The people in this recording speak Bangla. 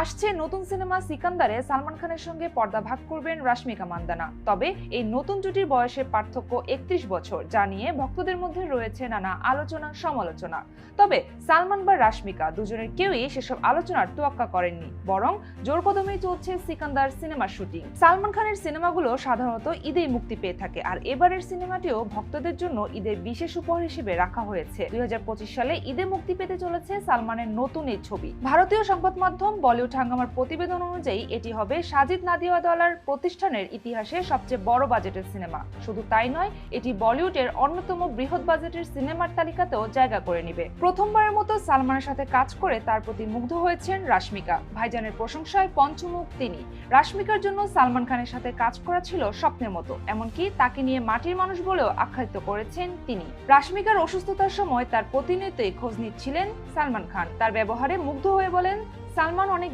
আসছে নতুন সিনেমা সিকান্দারে সালমান খানের সঙ্গে পর্দা ভাগ করবেন রাশমিকা মান্দানা। তবে এই নতুন জুটির বয়সের পার্থক্য একত্রিশ বছর, যা নিয়ে ভক্তদের মধ্যে রয়েছে নানা আলোচনা, সমালোচনা। তবে সালমান বা রাশমিকা দুজনের কেউই সেসব আলোচনার তোয়াক্কা করেননি, বরং জোর কদমেই চলছে সিকান্দার সিনেমার শুটিং। সালমান খানের সিনেমাগুলো সাধারণত ঈদেই মুক্তি পেয়ে থাকে, আর এবারের সিনেমাটিও ভক্তদের জন্য ঈদের বিশেষ উপহার হিসেবে রাখা হয়েছে। দুই হাজার পঁচিশ সালে ঈদে মুক্তি পেতে চলেছে সালমানের নতুন এই ছবি। ভারতীয় সংবাদ মাধ্যম বলিউড হাঙ্গামার প্রতিবেদন অনুযায়ী এটি হবে সাজিদ নাদিয়াওয়ালার প্রতিষ্ঠানের ইতিহাসে সবচেয়ে বড় বাজেটের সিনেমা। শুধু তাই নয়, এটি বলিউডের অন্যতম বৃহৎ বাজেটের সিনেমার তালিকাতেও জায়গা করে নিবে। প্রথমবারের মতো সালমানের সাথে কাজ করে তার প্রতি মুগ্ধ হয়েছেন রাশমিকা। ভাইজানের প্রশংসায় পঞ্চমুখ তিনি। রাশমিকার জন্য সালমান খানের সাথে কাজ করা ছিল স্বপ্নের মতো, এমনকি তাকে নিয়ে মাটির মানুষ বলেও আখ্যায়িত করেছেন তিনি। রাশমিকার অসুস্থতার সময় তার প্রতিনিয়তই খোঁজ নিচ্ছিলেন সালমান খান। তার ব্যবহারে মুগ্ধ হয়ে বলেন সালমান অনেক